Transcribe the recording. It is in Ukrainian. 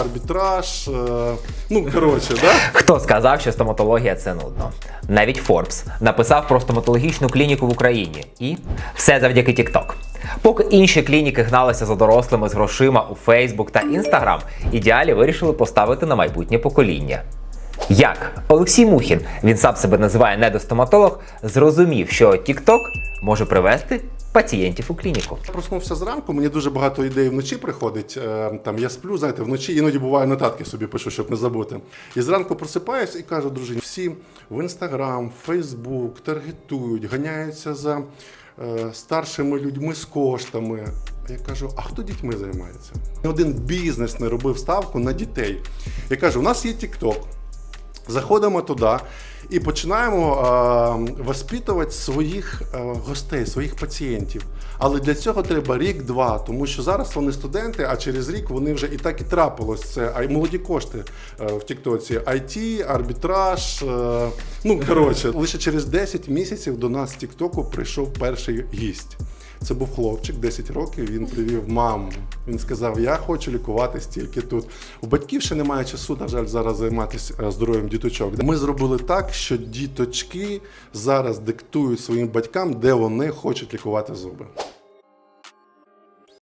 арбітраж. е, Ну, коротше, да? Хто сказав, що стоматологія це нудно? Навіть Forbes написав про стоматологічну клініку в Україні. І все завдяки TikTok. Поки інші клініки гналися за дорослими з грошима у Facebook та Instagram, ідеалі вирішили поставити на майбутнє покоління. Як Олексій Мухін, він сам себе називає недостоматолог, зрозумів, що TikTok може привести пацієнтів у клініку. Я проснувся зранку, мені дуже багато ідей вночі приходить. Е, Там я сплю, знаєте, вночі іноді буває нотатки собі пишу, щоб не забути. І зранку просипаюсь і кажу дружині, всі в інстаграм, Фейсбук таргетують, ганяються за е, старшими людьми з коштами. Я кажу, а хто дітьми займається? Ні Один бізнес не робив ставку на дітей. Я кажу, у нас є TikTok. Заходимо туди і починаємо е, воспитувати своїх е, гостей, своїх пацієнтів. Але для цього треба рік-два, тому що зараз вони студенти, а через рік вони вже і так і трапилось. Це а й молоді кошти е, в Тіктоці. IT, арбітраж. Е, ну коротше, лише через 10 місяців до нас з Тіктоку прийшов перший гість. Це був хлопчик, 10 років. Він привів маму. Він сказав: Я хочу лікуватись тільки тут. У батьків ще немає часу, на жаль, зараз займатися е, здоров'ям діточок. Ми зробили так, що діточки зараз диктують своїм батькам, де вони хочуть лікувати зуби.